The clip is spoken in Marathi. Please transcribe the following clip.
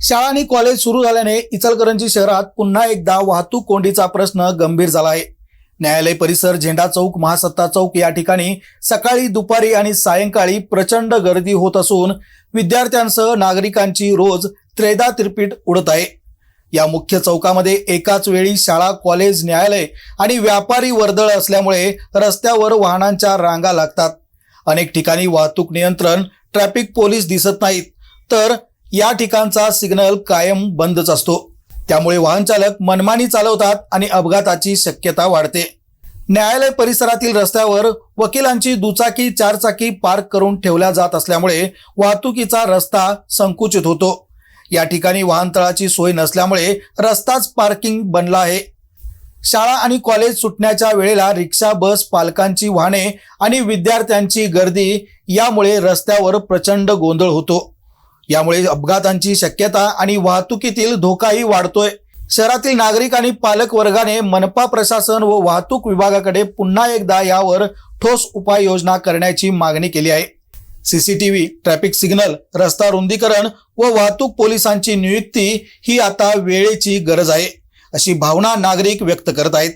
शाळा आणि कॉलेज सुरू झाल्याने इचलकरंजी शहरात पुन्हा एकदा वाहतूक कोंडीचा प्रश्न गंभीर झाला आहे. न्यायालय परिसर झेंडा चौक महासत्ता चौक या ठिकाणी सकाळी दुपारी आणि सायंकाळी प्रचंड गर्दी होत असून विद्यार्थ्यांसह नागरिकांची रोज त्रेदा त्रिपीट उडत आहे. या मुख्य चौकामध्ये एकाच वेळी शाळा कॉलेज न्यायालय आणि व्यापारी वर्दळ असल्यामुळे रस्त्यावर वाहनांच्या रांगा लागतात. अनेक ठिकाणी वाहतूक नियंत्रण ट्रॅफिक पोलीस दिसत नाहीत. तर या ठिकाणचा सिग्नल कायम बंदच असतो. त्यामुळे वाहन चालक मनमानी चालवतात आणि अपघाताची शक्यता वाढते. न्यायालय परिसरातील रस्त्यावर वकिलांची दुचाकी चारचाकी पार्क करून ठेवल्या जात असल्यामुळे वाहतुकीचा रस्ता संकुचित होतो. या ठिकाणी वाहनतळाची सोय नसल्यामुळे रस्ताच पार्किंग बनला आहे. शाळा आणि कॉलेज सुटण्याच्या वेळेला रिक्षा बस पालकांची वाहने आणि विद्यार्थ्यांची गर्दी यामुळे रस्त्यावर प्रचंड गोंधळ होतो. यामुळे अपघातांची शक्यता आणि वाहतुकीतील धोकाही वाढतोय. शहरातील नागरिक आणि पालक वर्गाने मनपा प्रशासन व वाहतूक विभागाकडे पुन्हा एकदा यावर ठोस उपाययोजना करण्याची मागणी केली आहे. सीसीटीव्ही ट्रॅफिक सिग्नल रस्ता रुंदीकरण व वाहतूक पोलिसांची नियुक्ती ही आता वेळेची गरज आहे अशी भावना नागरिक व्यक्त करत आहेत.